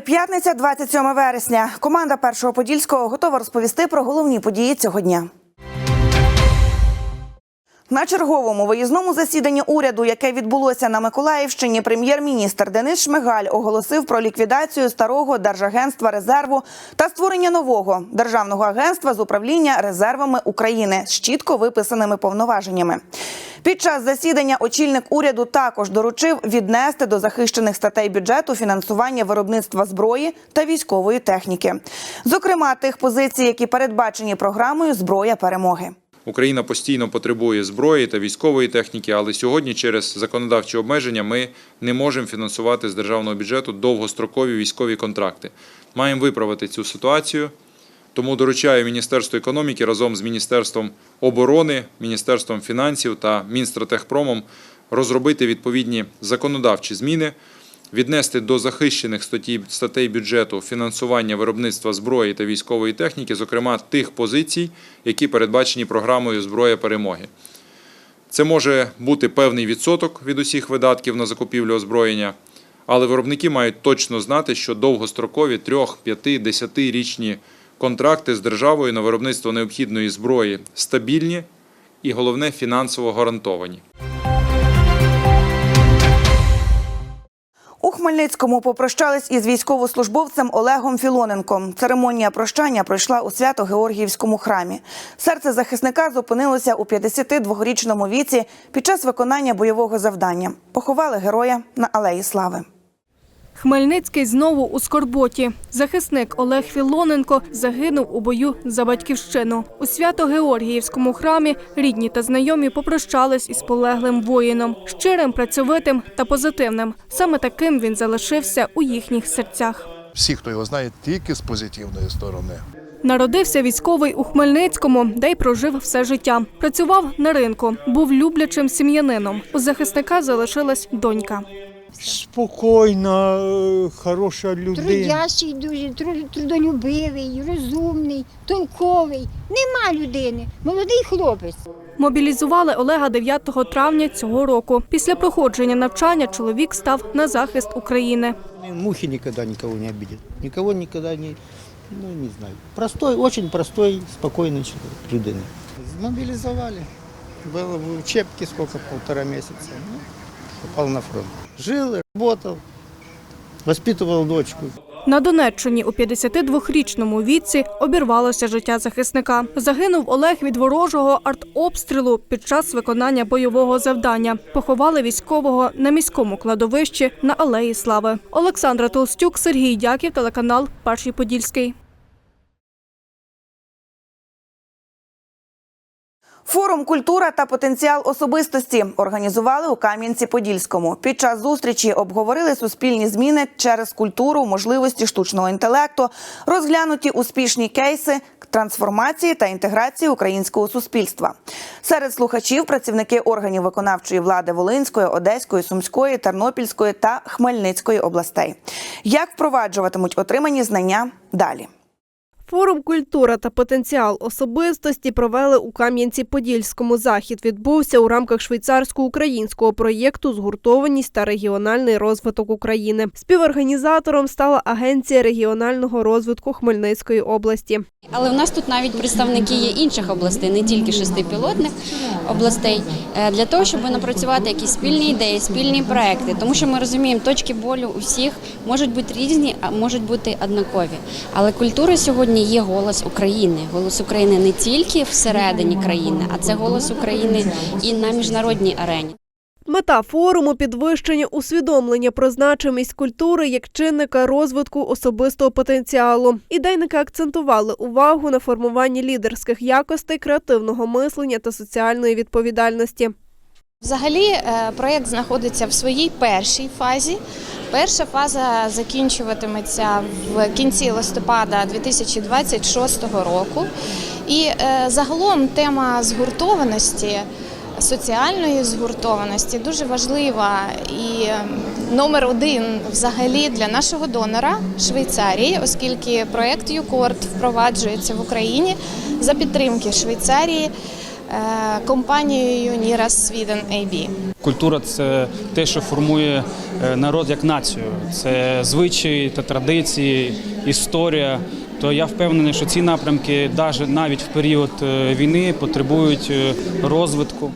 п'ятниця, 27 вересня. Команда першого подільського готова розповісти про головні події цього дня. На черговому виїзному засіданні уряду, яке відбулося на Миколаївщині, прем'єр-міністр Денис Шмигаль оголосив про ліквідацію старого Держагентства резерву та створення нового державного агентства з управління резервами України з чітко виписаними повноваженнями. Під час засідання очільник уряду також доручив віднести до захищених статей бюджету фінансування виробництва зброї та військової техніки, зокрема тих позицій, які передбачені програмою Зброя перемоги. Україна постійно потребує зброї та військової техніки, але сьогодні через законодавчі обмеження ми не можемо фінансувати з державного бюджету довгострокові військові контракти. Маємо виправити цю ситуацію. Тому доручаю Міністерству економіки разом з Міністерством оборони, Міністерством фінансів та Мінстратегпромом розробити відповідні законодавчі зміни, віднести до захищених статей, бюджету фінансування виробництва зброї та військової техніки, зокрема тих позицій, які передбачені програмою Зброя перемоги. Це може бути певний відсоток від усіх видатків на закупівлю озброєння, але виробники мають точно знати, що довгострокові 3, 5, 10 річні контракти з державою на виробництво необхідної зброї стабільні і головне фінансово гарантовані. У Хмельницькому попрощались із військовослужбовцем Олегом Філоненком. Церемонія прощання пройшла у Свято-Георгіївському храмі. Серце захисника зупинилося у 52-річному віці під час виконання бойового завдання. Поховали героя на Алеї Слави. Хмельницький знову у скорботі. Захисник Олег Філоненко загинув у бою за батьківщину. У Свято-Георгіївському храмі рідні та знайомі попрощались із полеглим воїном, щирим, працьовитим та позитивним. Саме таким він залишився у їхніх серцях. Всі, хто його знає, тільки з позитивної сторони. Народився військовий у Хмельницькому, де й прожив все життя. Працював на ринку, був люблячим сім'янином. У захисника залишилась донька. Спокійна, е, хороша людина. Трудящий дуже, трудолюбивий, розумний, толковий. Нема людини. Молодий хлопець. Мобілізували Олега 9 травня цього року. Після проходження навчання чоловік став на захист України. Мухи никогда никого не обидит. Никого никогда не, ну не знаю. Простой, очень простой, спокойный человек, людина. Мобилизовали. Было в учебке сколько, полтора месяца. Попал на фронт. Жил, работал, воспитывал дочку. На Донеччині у 52-річному віці обірвалося життя захисника. Загинув Олег від ворожого артобстрілу під час виконання бойового завдання. Поховали військового на міському кладовищі на Алеї Слави. Олександра Толстюк, Сергій Дяків, телеканал Перший Подільський. Форум Культура та потенціал особистості організували у Кам'янці-Подільському. Під час зустрічі обговорили суспільні зміни через культуру, можливості штучного інтелекту, розглянуті успішні кейси трансформації та інтеграції українського суспільства. Серед слухачів працівники органів виконавчої влади Волинської, Одеської, Сумської, Тернопільської та Хмельницької областей. Як впроваджуватимуть отримані знання далі? Форум культура та потенціал особистості провели у Кам'янці-Подільському. Захід відбувся у рамках швейцарсько-українського проєкту Згуртованість та регіональний розвиток України. Співорганізатором стала Агенція регіонального розвитку Хмельницької області. Але в нас тут навіть представники є інших областей, не тільки шести пілотних областей, е, для того, щоб напрацювати якісь спільні ідеї, спільні проекти. Тому що ми розуміємо, точки болю у всіх можуть бути різні, а можуть бути однакові. Але культура сьогодні є голос України. Голос України не тільки всередині країни, а це голос України і на міжнародній арені. Мета форуму підвищення усвідомлення про значимість культури як чинника розвитку особистого потенціалу. Ідейники акцентували увагу на формуванні лідерських якостей, креативного мислення та соціальної відповідальності. Взагалі, е, проєкт знаходиться в своїй першій фазі. Перша фаза закінчуватиметься в кінці листопада 2026 року. І е, загалом тема згуртованості, соціальної згуртованості дуже важлива і номер один взагалі для нашого донора Швейцарії, оскільки проєкт ЮКОРД впроваджується в Україні за підтримки Швейцарії. Е, компанією Ніраз Sweden AB. Культура це те, що формує е, народ як націю. Це звичаї та традиції, історія. То я впевнений, що ці напрямки навіть в період е, війни потребують розвитку.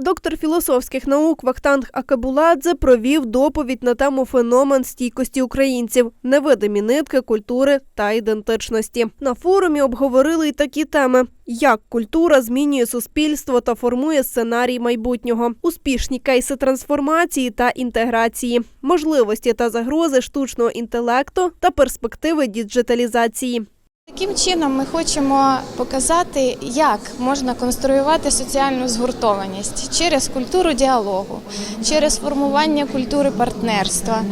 Доктор філософських наук Вахтанг Акабуладзе провів доповідь на тему феномен стійкості українців, невидимі нитки культури та ідентичності. На форумі обговорили й такі теми: як культура змінює суспільство та формує сценарій майбутнього, успішні кейси трансформації та інтеграції, можливості та загрози штучного інтелекту та перспективи діджиталізації. Таким чином ми хочемо показати, як можна конструювати соціальну згуртованість через культуру діалогу, через формування культури партнерства,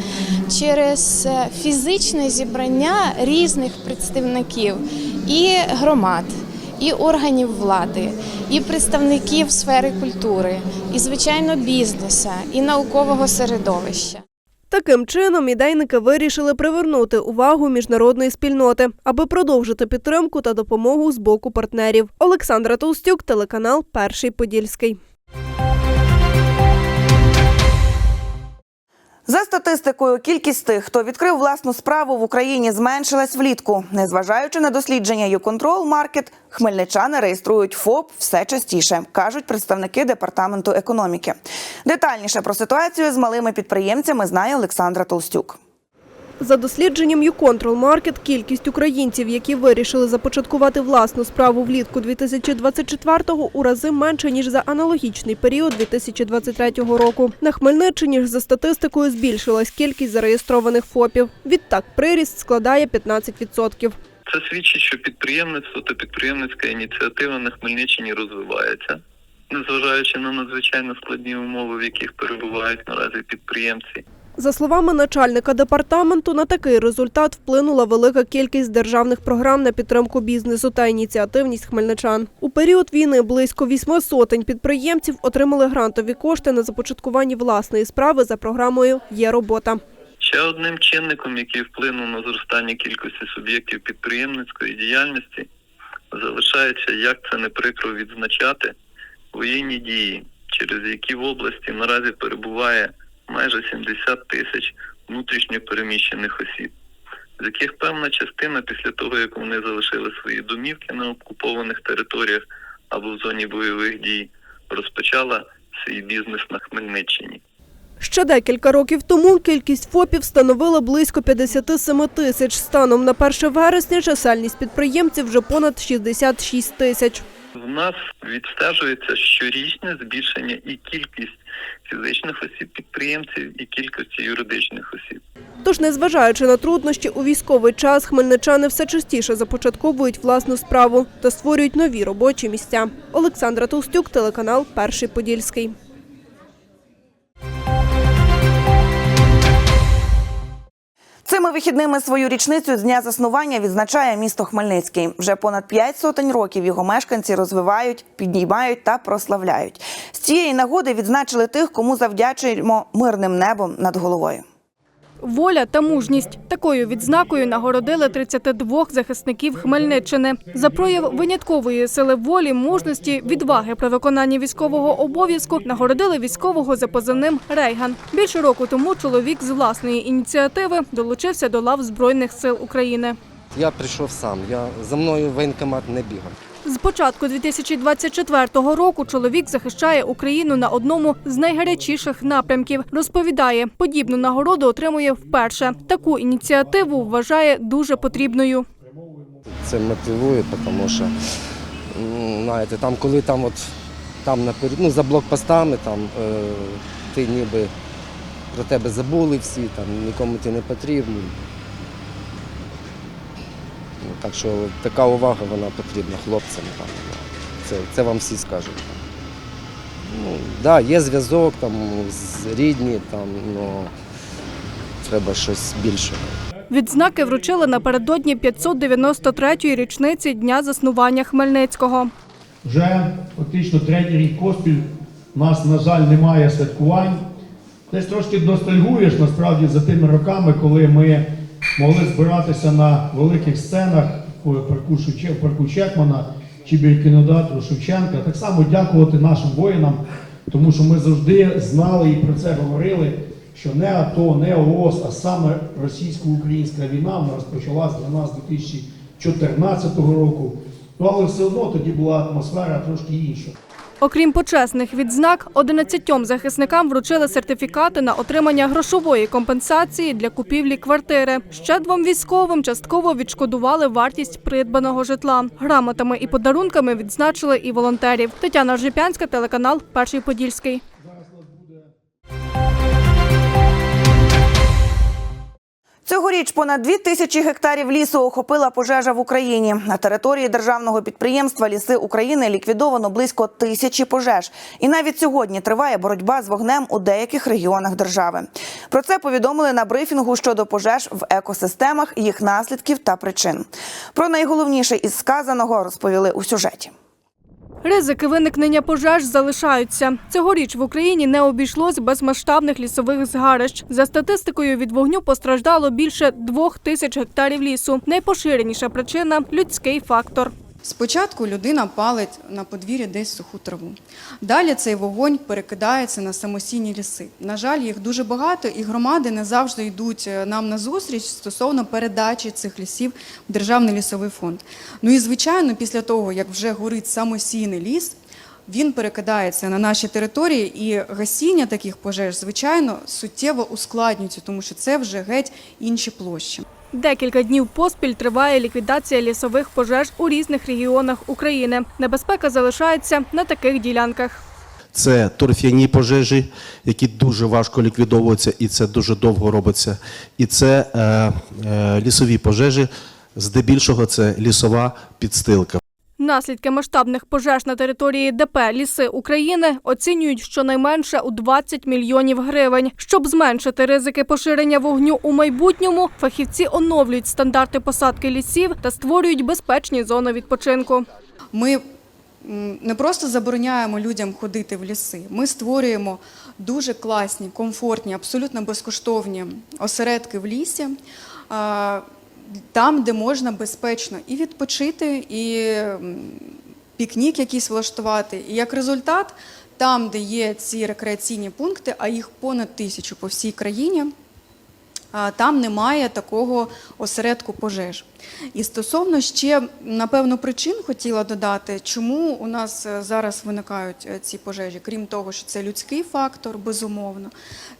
через е, фізичне зібрання різних представників і громад, і органів влади, і представників сфери культури, і звичайно бізнеса, і наукового середовища. Таким чином, ідейники вирішили привернути увагу міжнародної спільноти, аби продовжити підтримку та допомогу з боку партнерів. Олександра Толстюк, телеканал Перший Подільський. За статистикою, кількість тих, хто відкрив власну справу в Україні, зменшилась влітку. Незважаючи на дослідження «Юконтрол Маркет, хмельничани реєструють ФОП все частіше, кажуть представники департаменту економіки. Детальніше про ситуацію з малими підприємцями знає Олександра Толстюк. За дослідженням Market, кількість українців, які вирішили започаткувати власну справу влітку 2024-го, у рази менше ніж за аналогічний період 2023 року. На Хмельниччині ж за статистикою збільшилась кількість зареєстрованих ФОПів. Відтак приріст складає 15%. Це свідчить, що підприємництво та підприємницька ініціатива на Хмельниччині розвивається, незважаючи на надзвичайно складні умови, в яких перебувають наразі підприємці. За словами начальника департаменту, на такий результат вплинула велика кількість державних програм на підтримку бізнесу та ініціативність хмельничан. У період війни близько вісьми сотень підприємців отримали грантові кошти на започаткування власної справи за програмою Є робота. Ще одним чинником, який вплинув на зростання кількості суб'єктів підприємницької діяльності, залишається, як це не прикро відзначати, воєнні дії, через які в області наразі перебуває майже 70 тисяч внутрішньо переміщених осіб, з яких певна частина після того, як вони залишили свої домівки на окупованих територіях або в зоні бойових дій, розпочала свій бізнес на Хмельниччині. Ще декілька років тому кількість ФОПів становила близько 57 тисяч. Станом на 1 вересня чисельність підприємців вже понад 66 тисяч. В нас відстежується щорічне збільшення і кількість фізичних осіб підприємців, і кількості юридичних осіб. Тож, незважаючи на труднощі, у військовий час хмельничани все частіше започатковують власну справу та створюють нові робочі місця. Олександра Толстюк, телеканал Перший Подільський. Цими вихідними свою річницю з дня заснування відзначає місто Хмельницький. Вже понад п'ять сотень років його мешканці розвивають, піднімають та прославляють. З цієї нагоди відзначили тих, кому завдячуємо мирним небом над головою. Воля та мужність такою відзнакою нагородили 32 захисників Хмельниччини за прояв виняткової сили волі, мужності, відваги при виконанні військового обов'язку. Нагородили військового за позивним Рейган. Більше року тому чоловік з власної ініціативи долучився до лав збройних сил України. Я прийшов сам. Я за мною воєнкомат не бігав. З початку 2024 року чоловік захищає Україну на одному з найгарячіших напрямків. Розповідає, подібну нагороду отримує вперше. Таку ініціативу вважає дуже потрібною. Це мотивує, тому що знаєте, там, коли там от там наперед, ну, за блокпостами, там е, ти ніби про тебе забули всі, там нікому ти не потрібний. Так що така увага вона потрібна хлопцям. Там, це, це вам всі скажуть. Ну, да, є зв'язок там з рідні, там, ну, треба щось більшого. Відзнаки вручили напередодні 593-ї річниці дня заснування Хмельницького. Вже фактично третій рік поспіль у нас, на жаль, немає святкувань. Десь трошки ностальгуєш насправді за тими роками, коли ми могли збиратися на великих сценах в парку, Чекмана чи кінотеатру Шевченка. Так само дякувати нашим воїнам, тому що ми завжди знали і про це говорили, що не АТО, не ООС, а саме російсько-українська війна вона розпочалась для нас 2014 року. Ну, але все одно тоді була атмосфера трошки інша. Окрім почесних відзнак, 11 захисникам вручили сертифікати на отримання грошової компенсації для купівлі квартири. Ще двом військовим частково відшкодували вартість придбаного житла. Грамотами і подарунками відзначили і волонтерів. Тетяна Жипянська, телеканал Перший Подільський. Цьогоріч понад дві тисячі гектарів лісу охопила пожежа в Україні. На території державного підприємства Ліси України ліквідовано близько тисячі пожеж. І навіть сьогодні триває боротьба з вогнем у деяких регіонах держави. Про це повідомили на брифінгу щодо пожеж в екосистемах, їх наслідків та причин. Про найголовніше із сказаного розповіли у сюжеті. Ризики виникнення пожеж залишаються. Цьогоріч в Україні не обійшлось без масштабних лісових згарищ. За статистикою, від вогню постраждало більше двох тисяч гектарів лісу. Найпоширеніша причина людський фактор. Спочатку людина палить на подвір'ї десь суху траву. Далі цей вогонь перекидається на самосійні ліси. На жаль, їх дуже багато, і громади не завжди йдуть е, нам на зустріч стосовно передачі цих лісів в Державний лісовий фонд. Ну і звичайно, після того, як вже горить самосійний ліс, він перекидається на наші території, і гасіння таких пожеж, звичайно, суттєво ускладнюється, тому що це вже геть інші площі. Декілька днів поспіль триває ліквідація лісових пожеж у різних регіонах України. Небезпека залишається на таких ділянках. Це торф'яні пожежі, які дуже важко ліквідовуються, і це дуже довго робиться. І це е, е, лісові пожежі, здебільшого це лісова підстилка. Наслідки масштабних пожеж на території ДП Ліси України оцінюють щонайменше у 20 мільйонів гривень. Щоб зменшити ризики поширення вогню у майбутньому, фахівці оновлюють стандарти посадки лісів та створюють безпечні зони відпочинку. Ми не просто забороняємо людям ходити в ліси, ми створюємо дуже класні, комфортні, абсолютно безкоштовні осередки в лісі. Там, де можна безпечно і відпочити, і пікнік якийсь влаштувати. І як результат, там, де є ці рекреаційні пункти, а їх понад тисячу по всій країні, там немає такого осередку пожеж. І стосовно ще, напевно, причин хотіла додати, чому у нас е, зараз виникають е, ці пожежі, крім того, що це людський фактор, безумовно,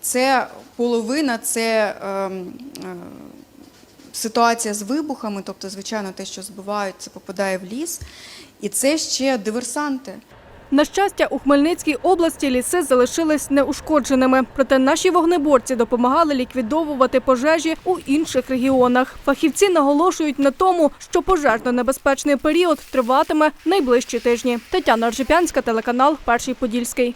це половина, це ем, е, ситуація з вибухами, тобто, звичайно, те, що збивають, це попадає в ліс, і це ще диверсанти. На щастя, у Хмельницькій області ліси залишились неушкодженими. Проте наші вогнеборці допомагали ліквідовувати пожежі у інших регіонах. Фахівці наголошують на тому, що пожежно-небезпечний період триватиме найближчі тижні. Тетяна Ржепянська, телеканал Перший Подільський.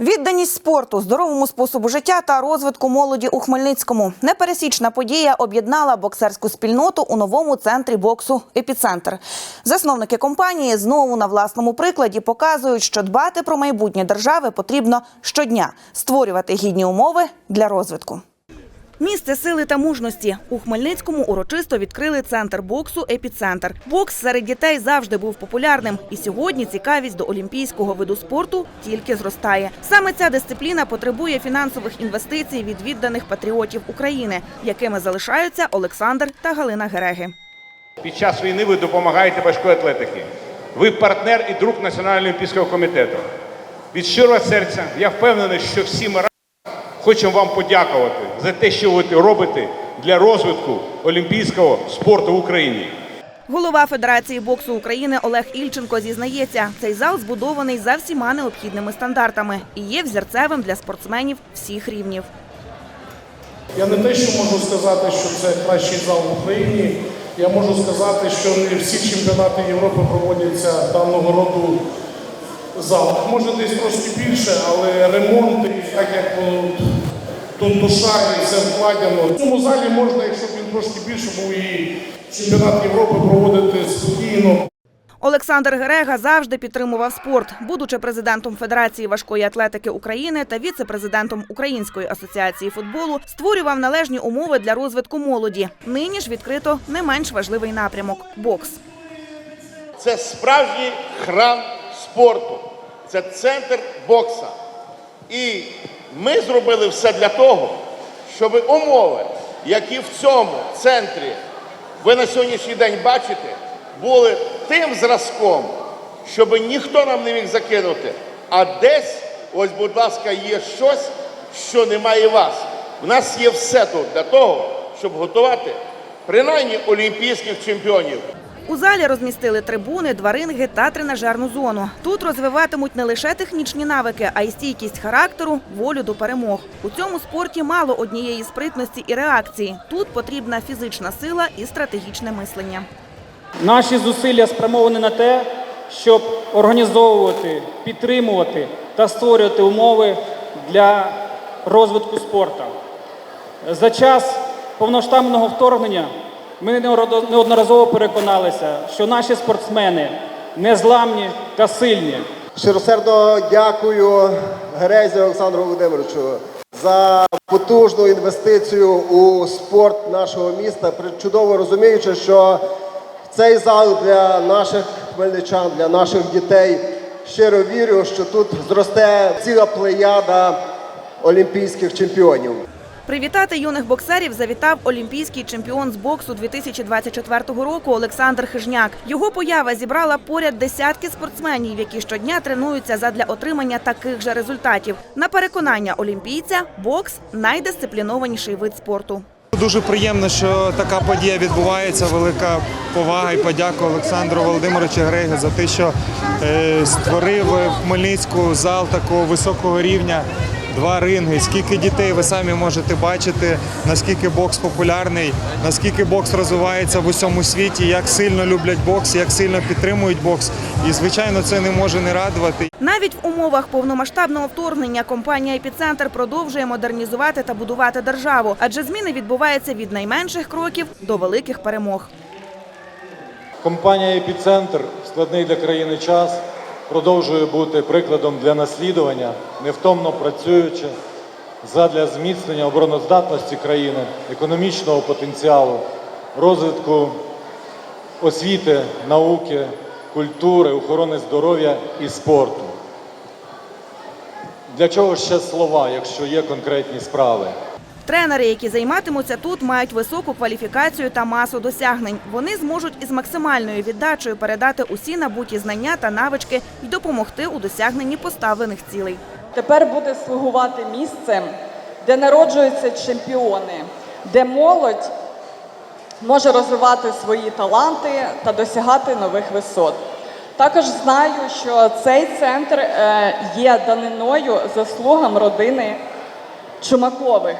Відданість спорту, здоровому способу життя та розвитку молоді у Хмельницькому. Непересічна подія об'єднала боксерську спільноту у новому центрі боксу Епіцентр. Засновники компанії знову на власному прикладі показують, що дбати про майбутнє держави потрібно щодня, створювати гідні умови для розвитку. Місце сили та мужності у Хмельницькому урочисто відкрили центр боксу Епіцентр. Бокс серед дітей завжди був популярним, і сьогодні цікавість до олімпійського виду спорту тільки зростає. Саме ця дисципліна потребує фінансових інвестицій від відданих патріотів України, якими залишаються Олександр та Галина Гереги. Під час війни ви допомагаєте важкої атлетики. Ви партнер і друг Національного олімпійського комітету. Від щирого серця я впевнений, що всі ми хочемо вам подякувати за те, що ви робите для розвитку олімпійського спорту в Україні. Голова Федерації боксу України Олег Ільченко зізнається, цей зал збудований за всіма необхідними стандартами і є взірцевим для спортсменів всіх рівнів. Я не те, що можу сказати, що це кращий зал в Україні. Я можу сказати, що не всі чемпіонати Європи проводяться даного роду залах. Може десь трошки більше, але ремонт, і так як тут душа і все вкладено. В цьому залі можна, якщо б він трошки більше був і чемпіонат Європи проводити спокійно. Олександр Герега завжди підтримував спорт, будучи президентом Федерації важкої атлетики України та віце-президентом Української асоціації футболу, створював належні умови для розвитку молоді. Нині ж відкрито не менш важливий напрямок бокс. Це справжній храм спорту, це центр бокса. І ми зробили все для того, щоб умови, які в цьому центрі ви на сьогоднішній день бачите, були тим зразком, щоб ніхто нам не міг закинути. А десь, ось, будь ласка, є щось, що немає вас. У нас є все тут для того, щоб готувати принаймні олімпійських чемпіонів. У залі розмістили трибуни, два ринги та тренажерну зону. Тут розвиватимуть не лише технічні навики, а й стійкість характеру, волю до перемог. У цьому спорті мало однієї спритності і реакції. Тут потрібна фізична сила і стратегічне мислення. Наші зусилля спрямовані на те, щоб організовувати, підтримувати та створювати умови для розвитку спорту. За час повноштабного вторгнення ми неодноразово переконалися, що наші спортсмени незламні та сильні. Щиросердно дякую Герезі Олександру Володимировичу за потужну інвестицію у спорт нашого міста, чудово розуміючи, що цей зал для наших хмельничан, для наших дітей. Щиро вірю, що тут зросте ціла плеяда олімпійських чемпіонів. Привітати юних боксерів завітав олімпійський чемпіон з боксу 2024 року Олександр Хижняк. Його поява зібрала поряд десятки спортсменів, які щодня тренуються задля отримання таких же результатів. На переконання олімпійця, бокс найдисциплінованіший вид спорту. Дуже приємно, що така подія відбувається. Велика повага і подяка Олександру Володимировичу Грегі за те, що е, створив в Хмельницьку зал такого високого рівня. Два ринги. Скільки дітей ви самі можете бачити, наскільки бокс популярний, наскільки бокс розвивається в усьому світі, як сильно люблять бокс, як сильно підтримують бокс. І звичайно, це не може не радувати. Навіть в умовах повномасштабного вторгнення компанія «Епіцентр» продовжує модернізувати та будувати державу, адже зміни відбуваються від найменших кроків до великих перемог. Компанія «Епіцентр» складний для країни час продовжує бути прикладом для наслідування, невтомно працюючи задля зміцнення обороноздатності країни, економічного потенціалу, розвитку освіти, науки, культури, охорони здоров'я і спорту. Для чого ще слова, якщо є конкретні справи? Тренери, які займатимуться тут, мають високу кваліфікацію та масу досягнень. Вони зможуть із максимальною віддачею передати усі набуті знання та навички і допомогти у досягненні поставлених цілей. Тепер буде слугувати місцем, де народжуються чемпіони, де молодь може розвивати свої таланти та досягати нових висот. Також знаю, що цей центр е, є даниною заслугам родини Чумакових.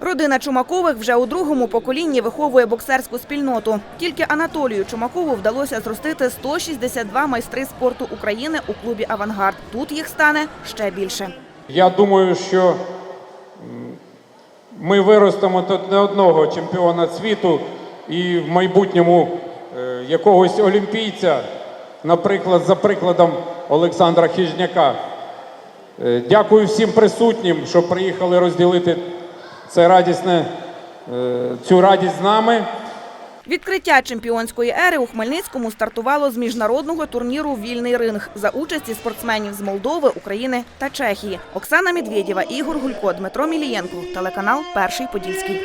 Родина Чумакових вже у другому поколінні виховує боксерську спільноту. Тільки Анатолію Чумакову вдалося зростити 162 майстри спорту України у клубі Авангард. Тут їх стане ще більше. Я думаю, що ми виростемо тут не одного чемпіона світу і в майбутньому е, якогось олімпійця, наприклад, за прикладом Олександра Хижняка. Е, Дякую всім присутнім, що приїхали розділити це радісне, е, цю радість з нами. Відкриття чемпіонської ери у Хмельницькому стартувало з міжнародного турніру Вільний ринг за участі спортсменів з Молдови, України та Чехії. Оксана Медведєва, Ігор Гулько, Дмитро Мілієнко. Телеканал Перший Подільський.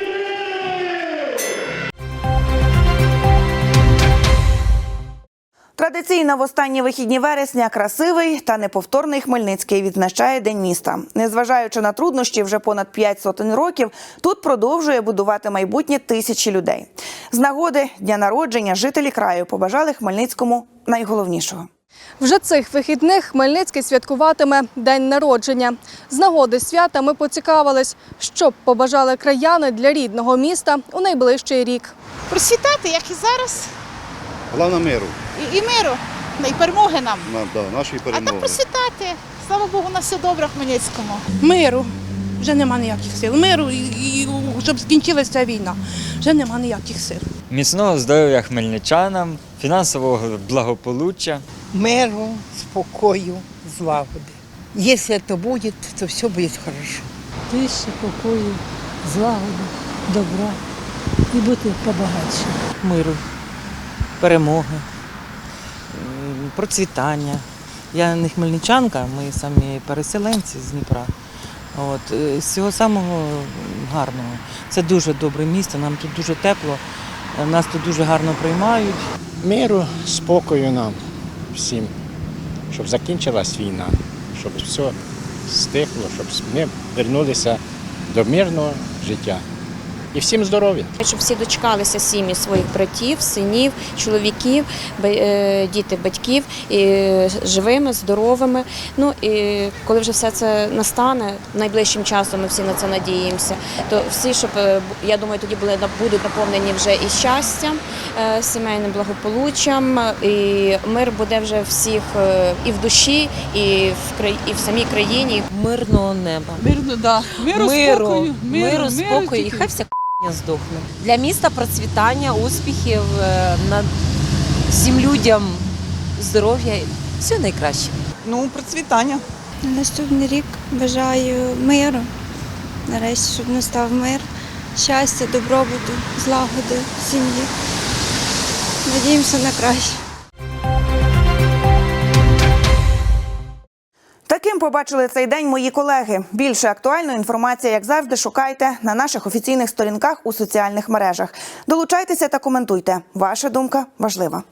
Традиційно в останні вихідні вересня красивий та неповторний Хмельницький відзначає День міста. Незважаючи на труднощі, вже понад п'ять сотень років тут продовжує будувати майбутнє тисячі людей. З нагоди дня народження жителі краю побажали Хмельницькому найголовнішого. Вже цих вихідних Хмельницький святкуватиме день народження. З нагоди свята ми поцікавились, що б побажали краяни для рідного міста у найближчий рік. Процвітати, як і зараз, Головне миру. і, і миру, ну, і перемоги нам. На, да, нашої А так перемоги. процвітати. Слава Богу, у нас все добре в Хмельницькому. Миру. Вже нема ніяких сил. Миру, і, і щоб скінчилася ця війна. Вже нема ніяких сил. Міцного здоров'я хмельничанам, фінансового благополуччя. миру, спокою, злагоди. Если это будет, то все будет хорошо. Тиші, покою, злагоди, добра і бути побагатше. миру, перемоги, процвітання. Я не хмельничанка, ми самі переселенці з Дніпра. От, е, з цього самого гарного. Це дуже добре місто, нам тут дуже тепло, е, нас тут дуже гарно приймають. Миру, спокою нам всім, щоб закінчилась війна, щоб все стихло, щоб ми вернулися до мирного життя. І всім здоров'я. Щоб всі дочекалися сім'ї своїх братів, синів, чоловіків, е, діти батьків і живими, здоровими. Ну і коли вже все це настане найближчим часом, ми всі на це надіємося. То всі, щоб е, я думаю, тоді були будуть наповнені вже і щастям, е, сімейним благополуччям, і мир буде вже всіх е, і в душі, і в край- і в самій країні. Мирного неба. Мирно, да. Миру, Миру, спокою, миру, спокою, і хай вся здохне. Для міста процвітання, успіхів, над всім людям здоров'я, все найкраще. Ну, процвітання. Наступний рік бажаю миру. Нарешті, щоб настав мир, щастя, добробуту, злагоди сім'ї. Надіємося на краще. Побачили цей день мої колеги. Більше актуальної інформації, як завжди, шукайте на наших офіційних сторінках у соціальних мережах. Долучайтеся та коментуйте. Ваша думка важлива.